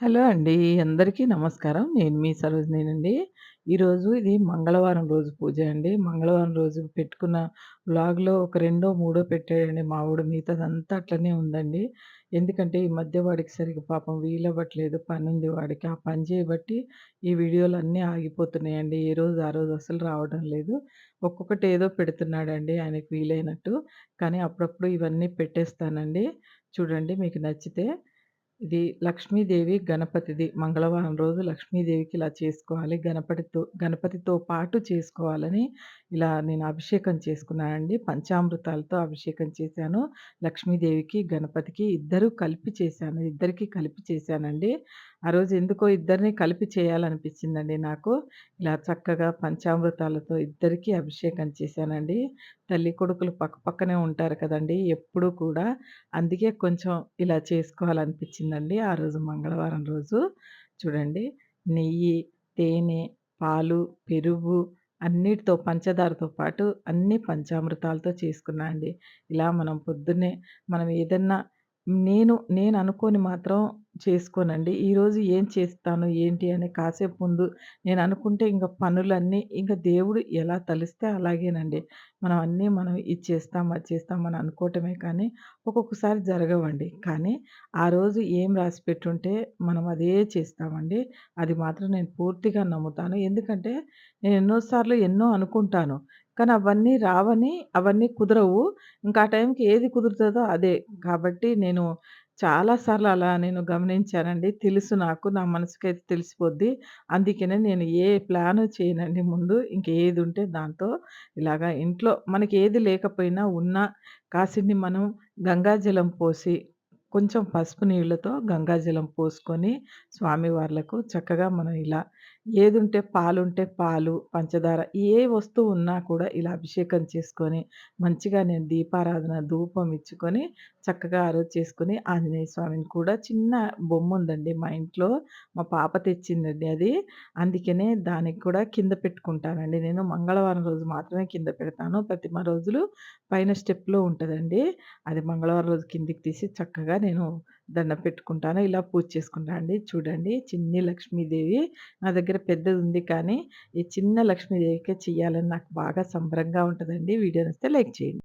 Hello అండి. అందరికీ నమస్కారం. నేను మీ సరోజినినండి. ఈరోజు ఇది మంగళవారం రోజు పూజ అండి. మంగళవారం రోజు పెట్టుకున్న వ్లాగ్‌లో ఒక రెండో, మూడో పెట్టాడండి మా మావోడు. మిగతాదంతా అట్లనే ఉందండి. ఎందుకంటే ఈ మధ్య వాడికి సరిగ్గా పాపం వీలవ్వట్లేదు. పనుంది వాడికి. ఆ పని చేయబట్టి ఈ వీడియోలన్నీ ఆగిపోతున్నాయండి. ఏ రోజు ఆ రోజు అసలు రావడం లేదు. ఒక్కొక్కటి ఏదో పెడుతున్నాడండి ఆయనకి వీలైనట్టు. కానీ అప్పుడప్పుడు ఇవన్నీ పెట్టేస్తానండి. చూడండి మీకు నచ్చితే. ఇది లక్ష్మీదేవి, గణపతిది. మంగళవారం రోజు లక్ష్మీదేవికి ఇలా చేసుకోవాలి. గణపతితో గణపతితో పాటు చేసుకోవాలని ఇలా నేను అభిషేకం చేసుకున్నానండి. పంచామృతాలతో అభిషేకం చేశాను. లక్ష్మీదేవికి, గణపతికి ఇద్దరు కలిపి చేశాను. ఇద్దరికీ కలిపి చేశానండి. ఆ రోజు ఎందుకో ఇద్దరిని కలిపి చేయాలనిపించిందండి నాకు. ఇలా చక్కగా పంచామృతాలతో ఇద్దరికీ అభిషేకం చేశానండి. తల్లి కొడుకులు పక్క పక్కనే ఉంటారు కదండీ! ఎప్పుడూ కూడా. అందుకే కొంచెం ఇలా వచ్చిందండి ఆ రోజు మంగళవారం రోజు. చూడండి నెయ్యి, తేనె, పాలు, పెరుగు అన్నిటితో పంచదారతో పాటు అన్ని పంచామృతాలతో చేసుకున్నా అండి. ఇలా మనం పొద్దున్నే మనం ఏదన్నా నేను నేను అనుకొని మాత్రం చేసుకోనండి. ఈరోజు ఏం చేస్తాను, ఏంటి అని కాసేపు ముందు నేను అనుకుంటే ఇంకా పనులన్నీ ఇంకా దేవుడు ఎలా తలిస్తే అలాగేనండి. మనం అన్నీ మనం ఇది చేస్తాం, అది చేస్తాం అని అనుకోవటమే కానీ ఒక్కొక్కసారి జరగవండి. కానీ ఆ రోజు ఏం రాసి పెట్టుంటే మనం అదే చేస్తామండి. అది మాత్రం నేను పూర్తిగా నమ్ముతాను. ఎందుకంటే నేను ఎన్నోసార్లు ఎన్నో అనుకుంటాను. కానీ అవన్నీ రావని, అవన్నీ కుదరవు. ఇంకా ఆ టైంకి ఏది కుదురుతుందో అదే. కాబట్టి నేను చాలా సార్లు అలా నేను గమనించానండి. తెలుసు నాకు. నా మనసుకైతే తెలిసిపోద్ది. అందుకనే నేను ఏ ప్లాను చేయనండి ముందు. ఇంకేది ఉంటే దాంతో ఇలాగా ఇంట్లో మనకి ఏది లేకపోయినా ఉన్నా కాసిన్ని మనం గంగాజలం పోసి కొంచెం పసుపు నీళ్ళతో గంగాజలం పోసుకొని స్వామివార్లకు చక్కగా మనం ఇలా ఏదుంటే పాలుంటే పాలు, పంచదార ఏ వస్తువు ఉన్నా కూడా ఇలా అభిషేకం చేసుకొని, మంచిగా నేను దీపారాధన, ధూపం ఇచ్చుకొని, చక్కగా ఆ రోజు చేసుకొని, ఆంజనేయ స్వామిని కూడా చిన్న బొమ్ముందండి మా ఇంట్లో. మా పాప తెచ్చిందండి అది. అందుకనే దానికి కూడా కింద పెట్టుకుంటానండి నేను. మంగళవారం రోజు మాత్రమే కింద పెడతాను. ప్రతిమ రోజులు పైన స్టెప్‌లో ఉంటదండి. అది మంగళవారం రోజు కిందకి తీసి చక్కగా నేను దండం పెట్టుకుంటాను. ఇలా పూజ చేసుకుంటా అండి. చూడండి చిన్ని లక్ష్మీదేవి నా దగ్గర పెద్దది ఉంది కానీ, ఈ చిన్న లక్ష్మీదేవికే చెయ్యాలని నాకు బాగా సంబరంగా ఉంటుందండి వీడియో నచ్చితే లైక్ చేయండి.